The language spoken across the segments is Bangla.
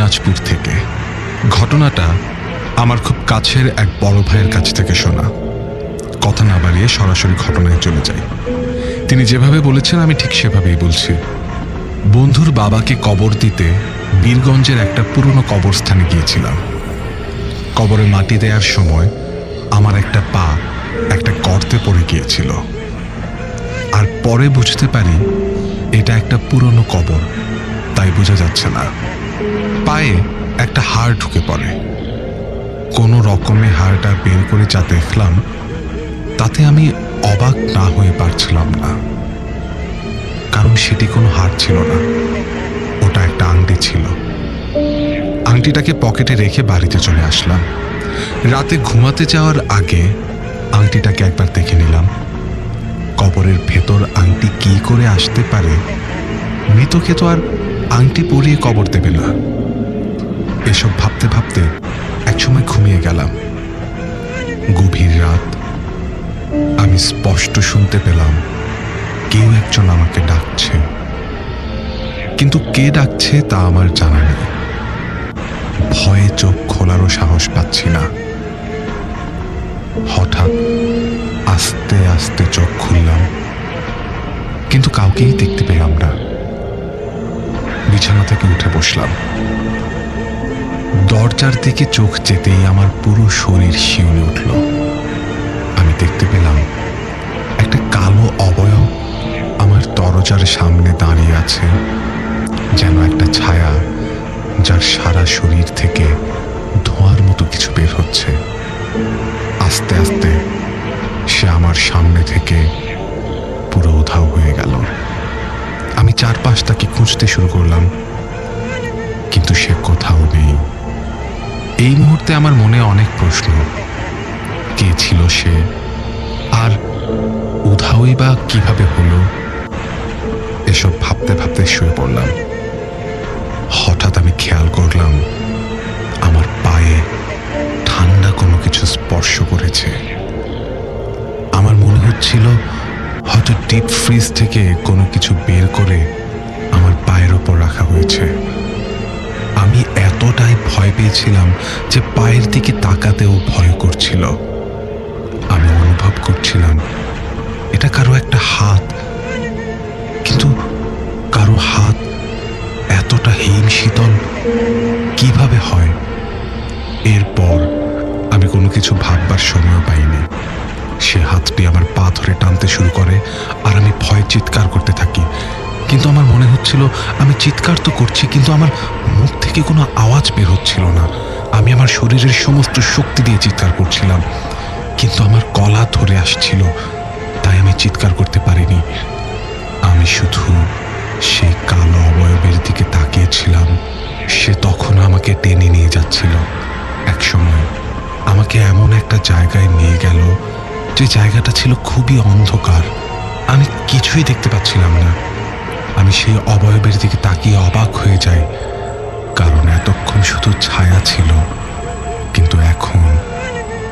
দিনাজপুর থেকে। ঘটনাটা আমার খুব কাছের এক বড় ভাইয়ের কাছ থেকে শোনা। কথা না বাড়িয়ে সরাসরি ঘটনায় চলে যাই। তিনি যেভাবে বলেছেন, আমি ঠিক সেভাবেই বলছি। বন্ধুর বাবাকে কবর দিতে বীরগঞ্জের একটা পুরনো কবরস্থানে গিয়েছিলাম। কবরে মাটি দেওয়ার সময় আমার একটা পা একটা গর্তে পড়ে গিয়েছিল। আর পরে বুঝতে পারি, এটা একটা পুরনো কবর, তাই বোঝা যাচ্ছে না। পায়ে একটা হাড় ঢুকে পড়ে। কোনো রকমে হাড়টা বের করে যা দেখলাম, তাতে আমি অবাক না হয়ে পারছিলাম না। কারণ সেটি কোনো হাড় ছিল না, ওটা একটা আংটি ছিল। আংটিটাকে পকেটে রেখে বাড়িতে চলে আসলাম। রাতে ঘুমাতে যাওয়ার আগে আংটিটাকে একবার দেখে নিলাম। কবরের ভেতর আংটি কি করে আসতে পারে, মৃতকে তো আর আংটি পরিয়ে কবর দেবে না। এসব ভাবতে ভাবতে একসময় ঘুমিয়ে গেলাম। গভীর রাত। আমি স্পষ্ট শুনতে পেলাম, কেউ একজন আমাকে ডাকছে। কিন্তু কে ডাকছে তা আমার জানা নেই। ভয়ে চোখ খোলারও সাহস পাচ্ছি না। হঠাৎ আস্তে আস্তে চোখ খুললাম, কিন্তু কাউকেই দেখতে পেলাম না। বিছানা থেকে উঠে বসলাম। দরজার দিকে চোখ যেতেই আমার পুরো শরীর শিউরে উঠল। আমি দেখতে পেলাম একটা কালো অবয়ব আমার দরজার সামনে দাঁড়িয়ে আছে, যেন একটা ছায়া যার সারা শরীর থেকে ধোঁয়ার মতো কিছু বের হচ্ছে। আস্তে আস্তে সে আমার সামনে থেকে পুরো উধাও হয়ে গেল। আমি চারপাশটাকে খুঁজতে শুরু করলাম, কিন্তু সে এই মুহূর্তে আমার মনে অনেক প্রশ্ন। কে ছিল সে? আর উধাওই বা কীভাবে হলো? এসব ভাবতে ভাবতে শুয়ে পড়লাম। হঠাৎ আমি খেয়াল করলাম, আমার পায়ে ঠান্ডা কোনো কিছু স্পর্শ করেছে। আমার মনে হচ্ছিল হয়তো ডিপ ফ্রিজ থেকে কোনো কিছু বের করে আমার পায়ের ওপর রাখা হয়েছে। এতটাই ভয় পেয়েছিলাম যে পায়ের দিকে তাকাতেও ভয় করছিল। আমি অনুভব করছিলাম, এটা কারও একটা হাত। কিন্তু কারও হাত এতটা হিম শীতল কীভাবে হয়? এরপর আমি কোনো কিছু ভাববার সময় পাইনি। সে হাতটি আমার পা ধরে টানতে শুরু করে আর আমি ভয় চিৎকার করতে থাকি। কিন্তু আমার মনে হচ্ছিল, আমি চিৎকার তো করছি, কিন্তু আমার মুখ থেকে কোনো আওয়াজ বের হচ্ছিল না। আমি আমার শরীরের সমস্ত শক্তি দিয়ে চিৎকার করছিলাম, কিন্তু আমার কলা ধরে আসছিল, তাই আমি চিৎকার করতে পারিনি। আমি শুধু সেই কালো অবয়বের দিকে তাকিয়েছিলাম, সে তখন আমাকে টেনে নিয়ে যাচ্ছিল। এক সময় আমাকে এমন একটা জায়গায় নিয়ে গেল, যে জায়গাটা ছিল খুবই অন্ধকার। আমি কিছুই দেখতে পাচ্ছিলাম না। আমি সেই অবয়বের দিকে তাকিয়ে অবাক হয়ে যাই কারণ এতক্ষণ শুধু ছায়া ছিল, কিন্তু এখন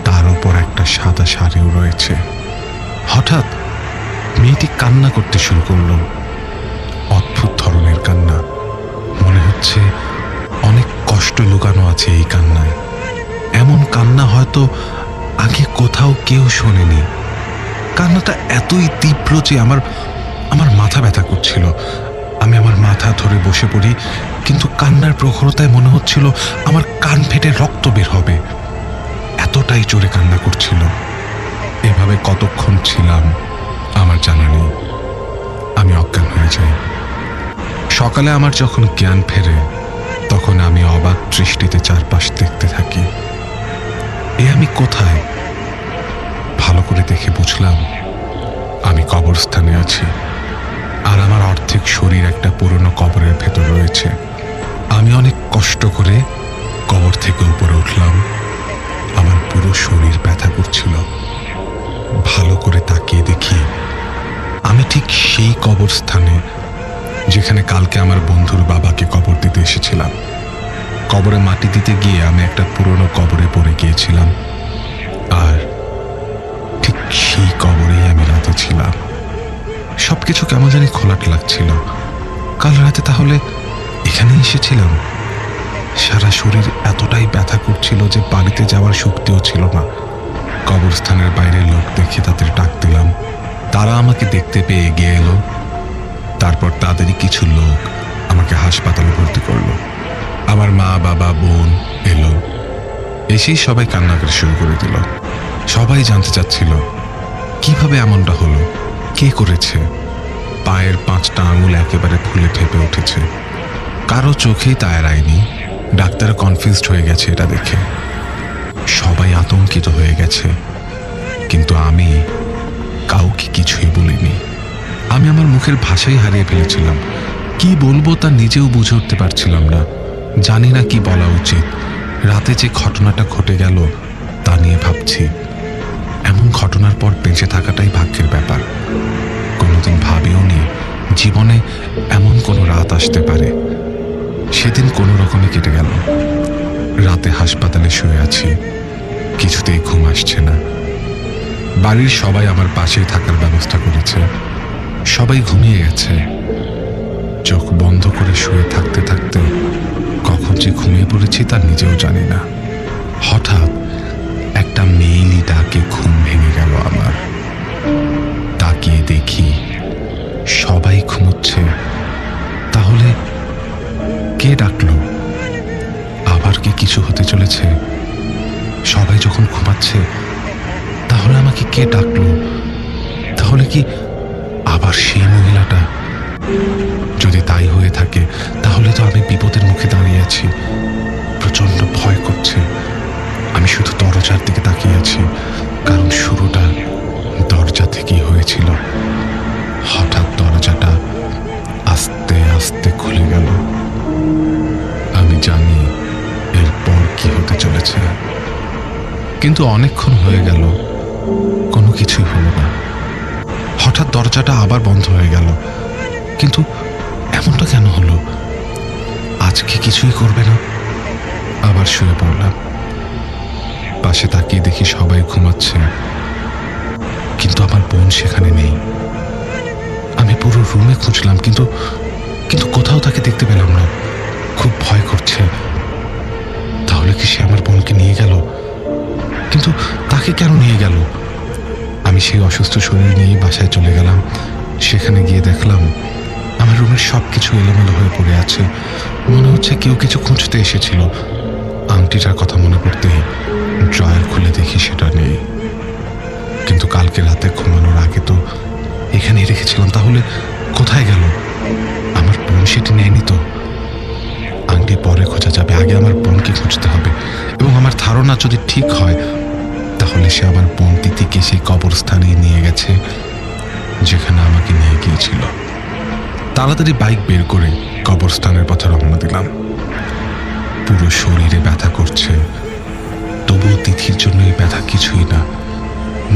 তার উপর একটা সাদা শাড়িও রয়েছে। হঠাৎ মেয়েটি কান্না করতে শুরু করল। অদ্ভুত ধরনের কান্না। মনে হচ্ছে অনেক কষ্ট লুকানো আছে এই কান্নায়। এমন কান্না হয়তো আগে কোথাও কেউ শোনেনি। কান্নাটা এতই তীব্র যে আমার আমার মাথা ব্যথা করছিল। আমি আমার মাথা ধরে বসে পড়ি। কিন্তু কান্নার প্রখরতায় মনে হচ্ছিল আমার কান ফেটে রক্ত বের হবে। এতটাই জোরে কান্না করছিল। এভাবে কতক্ষণ ছিলাম, আমার জানা নেই। আমি অজ্ঞান হয়ে যাই। সকালে আমার যখন জ্ঞান ফেরে, তখন আমি অবাক দৃষ্টিতে চারপাশ দেখতে থাকি। এ আমি কোথায়? ভালো করে দেখে বুঝলাম, আমি কবরস্থানে আছি। আর আমার অর্ধেক শরীর একটা পুরনো কবরের ভেতর রয়েছে। আমি অনেক কষ্ট করে কবর থেকে উপরে উঠলাম। আমার পুরো শরীর ব্যথা করছিল। ভালো করে তাকিয়ে দেখি, আমি ঠিক সেই কবরস্থানে যেখানে কালকে আমার বন্ধুর বাবাকে কবর দিতে এসেছিলাম। কবরে মাটি দিতে গিয়ে আমি একটা পুরনো কবরে পড়ে গিয়েছিলাম। আর ঠিক সেই কবরেই আমি রাতে ছিলাম। সবকিছু কেমন জানি খোলাট লাগছিল। কাল রাতে তাহলে এখানে এসেছিলাম, সারা শরীর এতটাই ব্যথা করছিল যে বাড়িতে যাওয়ার শক্তিও ছিল না। কবরস্থানের বাইরে লোক দেখে তাদের ডাক দিলাম। তারা আমাকে দেখতে পেয়ে এগিয়ে এলো। তারপর তাদেরই কিছু লোক আমাকে হাসপাতালে ভর্তি করল। আমার মা, বাবা, বোন এলো। এসেই সবাই কান্নাকাটি শুরু করে দিল। সবাই জানতে চাচ্ছিল, কীভাবে এমনটা হলো? কে করেছে? পায়ের পাঁচটা আঙুল একেবারে ফুলে ফেপে উঠেছে। কারও চোখেই তা এড়ায়নি ডাক্তার কনফিউজড হয়ে গেছে এটা দেখে। সবাই আতঙ্কিত হয়ে গেছে। কিন্তু আমি কাউকে কিছুই বলিনি। আমি আমার মুখের ভাষাই হারিয়ে ফেলেছিলাম। কি বলব তা নিজেও বুঝে উঠতে পারছিলাম না। জানি না কি বলা উচিত। রাতে যে ঘটনাটা ঘটে গেল, তা নিয়ে ভাবছি। এমন ঘটনার পর বেঁচে থাকাটাই ভাগ্যের ব্যাপার। কোনোদিন ভাবিও নি জীবনে এমন কোনো রাত আসতে পারে। সেদিন কোনো রকমে কেটে গেল। রাতে হাসপাতালে শুয়ে আছি। কিছুতেই ঘুম আসছে না। বাড়ির সবাই আমার পাশে থাকার ব্যবস্থা করেছে। সবাই ঘুমিয়ে গেছে। চোখ বন্ধ করে শুয়ে থাকতে থাকতে কখন যে ঘুমিয়ে পড়েছি তা নিজেও জানি না। হঠাৎ একটা মেইলি ডাকে ঘুম ভেঙে গেল আমার। তাকিয়ে দেখি সবাই ঘুমোচ্ছে। তাহলে কে ডাকলো? আবার কি কিছু হতে চলেছে? সবাই যখন ঘুমাচ্ছে, তাহলে আমাকে কে ডাকলো? তাহলে কি আবার সেই মহিলাটা? যদি তাই হয়ে থাকে, তাহলে তো আমি বিপদের মুখে দাঁড়িয়ে আছি। প্রচণ্ড ভয় করছে। আমি শুধু দরজার দিকে তাকিয়ে আছি, কারণ শুরুটা দরজা থেকেই হয়েছিল। কিন্তু অনেকক্ষণ হয়ে গেল। কোনো কিছুই হলো না। হঠাৎ দরজাটা আবার বন্ধ হয়ে গেল। কিন্তু এমনটা কেন হলো? আজকে কিছুই করবে না। আবার শুয়ে পড়লাম। পাশে তাকিয়ে দেখি সবাই ঘুমাচ্ছে। কিন্তু আমার বোন সেখানে নেই। আমি পুরো রুমে খুঁজলাম, কিন্তু কিন্তু কোথাও তাকে দেখতে পেলাম না। তাকে কেন নিয়ে গেল? আমি সেই অসুস্থ শরীর নিয়ে বাসায় চলে গেলাম। সেখানে গিয়ে দেখলাম, আমার রুমের সব কিছু এলোমেলো হয়ে পড়ে আছে। মনে হচ্ছে কেউ কিছু খুঁজতে এসেছিল। আংটিটার কথা মনে পড়তেই ড্রয়ার খুলে দেখি সেটা নেই। কিন্তু কালকে রাতে ঘুমানোর আগে তো এখানেই রেখেছিলাম। তাহলে কোথায় গেল? আমার বোন সেটি নেয়নি তো। আংটি পরে খোঁজা যাবে। আগে আমার বোনকে খুঁজতে হবে। এবং আমার ধারণা যদি ঠিক হয় সে আমার বোন তিথিকে সেই কবরস্থানে নিয়ে গেছে, যেখানে আমাকে নিয়ে গিয়েছিল। তাড়াতাড়ি বাইক বের করে কবরস্থানের পথে রওনা দিলাম। পুরো শরীরে ব্যথা করছে। তবুও তিথির জন্য এই ব্যথা কিছুই না।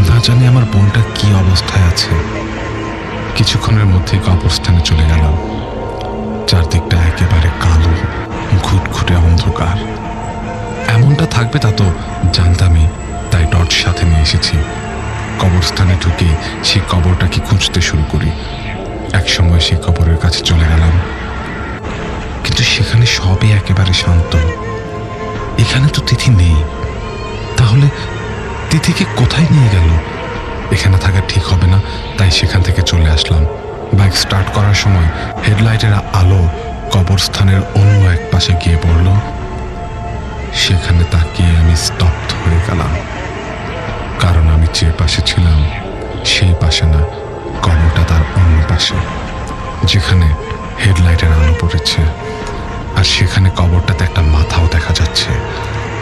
না জানি আমার বোনটা কি অবস্থায় আছে। কিছুক্ষণের মধ্যে কবরস্থানে চলে গেলাম। চারদিকটা একেবারে কালো, ঘুটঘুটে অন্ধকার। এমনটা থাকবে তা তো জানতামই। তাই টর্চ সাথে নিয়ে এসেছি। কবরস্থানে ঢুকে সেই কবরটাকে খুঁজতে শুরু করি। একসময় সেই কবরের কাছে চলে গেলাম। কিন্তু সেখানে সবই একেবারে শান্ত। এখানে তো তিথি নেই। তাহলে তিথিকে কোথায় নিয়ে গেল? এখানে থাকা ঠিক হবে না, তাই সেখান থেকে চলে আসলাম। বাইক স্টার্ট করার সময় হেডলাইটের আলো কবরস্থানের অন্য এক পাশে গিয়ে পড়ল। সেখানে তাকিয়ে আমি স্তব্ধ হয়ে গেলাম। কারণ আমি যে পাশে ছিলাম, সেই পাশে না, কবরটা তার অন্য পাশে, যেখানে হেডলাইটের আলো পড়েছে। আর সেখানে কবরটাতে একটা মাথাও দেখা যাচ্ছে।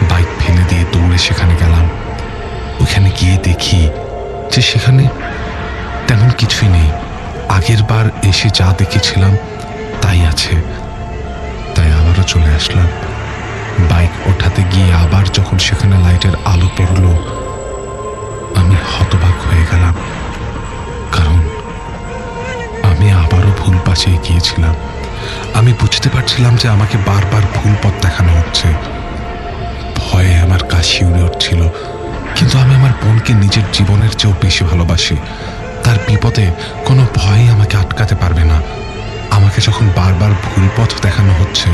বাইক ফেলে দিয়ে দৌড়ে সেখানে গেলাম। ওইখানে গিয়ে দেখি যে সেখানে তেমন কিছুই নেই। আগের বার এসে যা দেখেছিলাম, তাই আছে। তাই আবারও চলে আসলাম। বাইক ওঠাতে গিয়ে আবার যখন সেখানে লাইটের আলো পড়ল আমি হতবাক হয়ে গেলাম। কারণ আমি আবারও ভুল পাশে গিয়েছিলাম আমি বুঝতে পারছিলাম যে আমাকে বারবার ভুল পথ দেখানো হচ্ছে। ভয়ে আমার কাশি উড়ে উঠছিল। কিন্তু আমি আমার বোনকে নিজের জীবনের চেয়েও বেশি ভালোবাসি। তার বিপদে কোনো ভয়ই আমাকে আটকাতে পারবে না। আমাকে যখন বারবার ভুল পথ দেখানো হচ্ছে,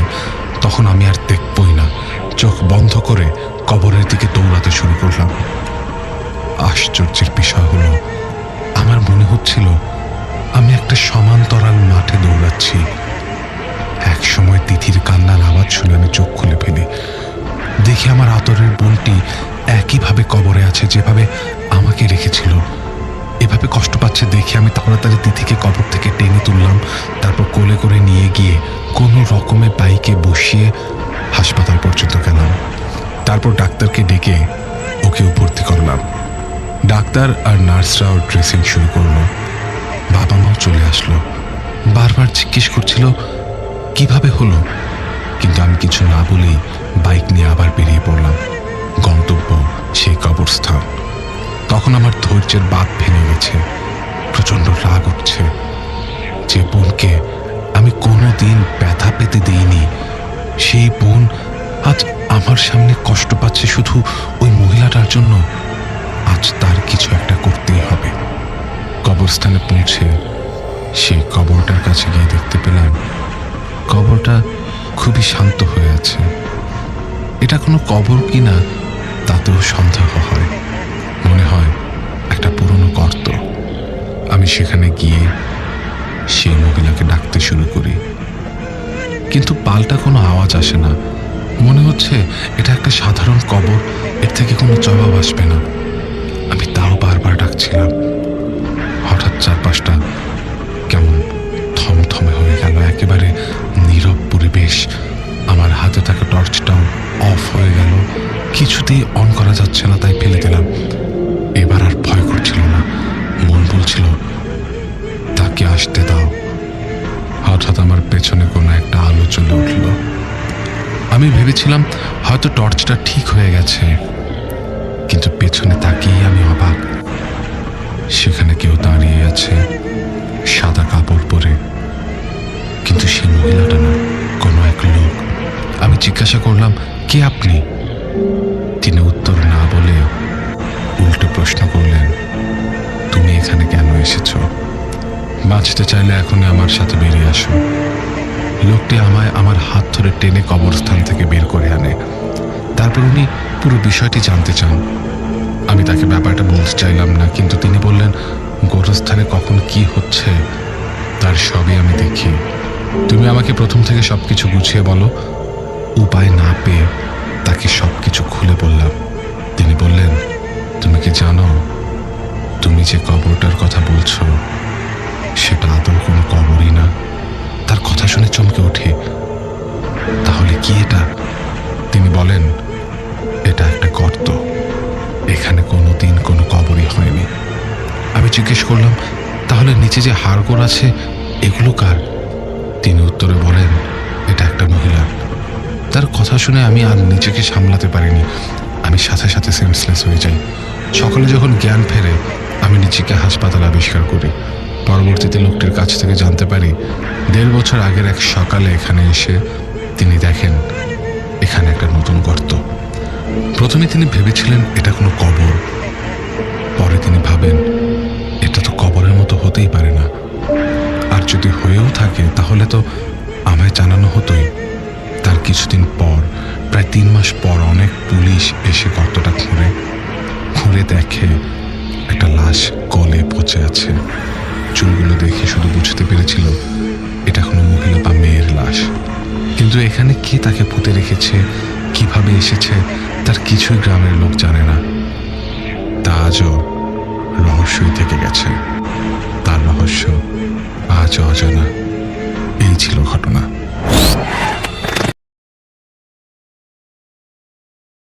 তখন আমি আর দেখবই না। চোখ বন্ধ করে কবরের দিকে দৌড়াতে শুরু করলাম। আশ্চর্যের বিষয় হলো, আমার মনে হচ্ছিল আমি একটা সমান্তরাল মাঠে দৌড়াচ্ছি। এক সময় তিথির কান্নার আওয়াজ শুনে আমি চোখ খুলে ফেলি। দেখি আমার আতরের বোনটি একইভাবে কবরে আছে যেভাবে আমাকে রেখেছিল। এভাবে কষ্ট পাচ্ছে দেখে আমি তাড়াতাড়ি তিথিকে কবর থেকে টেনে তুললাম, তারপর কোলে করে নিয়ে গিয়ে কোনো রকমে বাইকে বসিয়ে হাসপাতাল পর্যন্ত গেলাম। তারপর ডাক্তারকে ডেকে ওকেও ভর্তি করলাম ডাক্তার আর নার্সরাও ড্রেসিং শুরু করল। বাবা মাও চলে আসলো। বারবার জিজ্ঞেস করছিল, কীভাবে হলো? কিন্তু আমি কিছু না বলেই বাইক নিয়ে আবার বেরিয়ে পড়লাম। গন্তব্য সেই কবরস্থান। তখন আমার ধৈর্যের বাদ ভেঙে গেছে। প্রচণ্ড রাগ উঠছে। যে বোনকে আমি কোনো দিন ব্যথা পেতে দিইনি, সেই বোন আজ আমার সামনে কষ্ট পাচ্ছে শুধু ওই মহিলাটার জন্য। আজ তার কিছু একটা করতেই হবে। কবরস্থানে পৌঁছে সেই কবরটার কাছে গিয়ে দেখতে পেলাম, কবরটা খুবই শান্ত হয়ে আছে। এটা কোনো কবর কিনা তাতেও সন্দেহ হয়। মনে হয় একটা পুরনো গর্ত। আমি সেখানে গিয়ে সেই মহিলাকে ডাকতে শুরু করি। কিন্তু পাল্টা কোনো আওয়াজ আসে না। মনে হচ্ছে এটা একটা সাধারণ কবর, এর থেকে কোনো জবাব আসবে না। হয়তো টর্চটা ঠিক হয়ে গেছে। কিন্তু পেছনে তাকিয়ে আমি অবাক। সেখানে কেউ দাঁড়িয়ে আছে, সাদা কাপড় পরে। কিন্তু সে মহিলাটা না, কোনো এক লোক। আমি জিজ্ঞাসা করলাম, কে আপনি? তিনি উত্তর না বলে উল্টো প্রশ্ন করলেন, তুমি এখানে কেন এসেছ? বাঁচতে চাইলে এখনই আমার সাথে বেরিয়ে আসো। লোকটি আমায় আমার হাত ধরে টেনে কবরস্থান থেকে বের করে আনে। তারপর উনি পুরো বিষয়টি জানতে চান। আমি তাকে ব্যাপারটা বলতে চাইলাম না, কিন্তু তিনি বললেন, গোরস্থানে কখন কি হচ্ছে, তার সবই আমি দেখি। তুমি আমাকে প্রথম থেকে সব কিছু গুছিয়ে বলো। উপায় না পেয়ে তাকে সব কিছু খুলে বললাম। তিনি বললেন, তুমি কি জানো, তুমি যে কবরটার কথা বলছো, সেটা আদৌ কোনো কবরই জিজ্ঞেস করলাম, তাহলে নিচে যে হাড়গোড় আছে, এগুলো কার? তিনি উত্তরে বলেন, এটা একটা মহিলা। তার কথা শুনে আমি আর নিজেকে সামলাতে পারিনি। আমি সাথে সাথে সেন্সলেস হয়ে যাই। সকালে যখন জ্ঞান ফেরে, আমি নিজেকে হাসপাতাল আবিষ্কার করি। পরবর্তীতে লোকটির কাছ থেকে জানতে পারি, দেড় বছর আগের এক সকালে এখানে এসে তিনি দেখেন, এখানে একটা নতুন গর্ত। প্রথমে তিনি ভেবেছিলেন এটা কোনো কবর। পরে তিনি ভাবেন হতেই পারে না। আর যদি হয়েও থাকে, তাহলে তো আমায় জানানো হতোই। তার কিছুদিন পর, প্রায় তিন মাস পর অনেক পুলিশ এসে গর্তটা খুঁড়ে খুঁড়ে দেখে একটা লাশ কলে পচে আছে। চুলগুলো দেখে শুধু বুঝতে পেরেছিল, এটা কোনো মহিলা বা মেয়ের লাশ। কিন্তু এখানে কে তাকে পুঁতে রেখেছে, কীভাবে এসেছে, তার কিছুই গ্রামের লোক জানে না। তা আজও রহস্যই থেকে গেছে। রহস্য আজ অজানা। এই ছিল ঘটনা।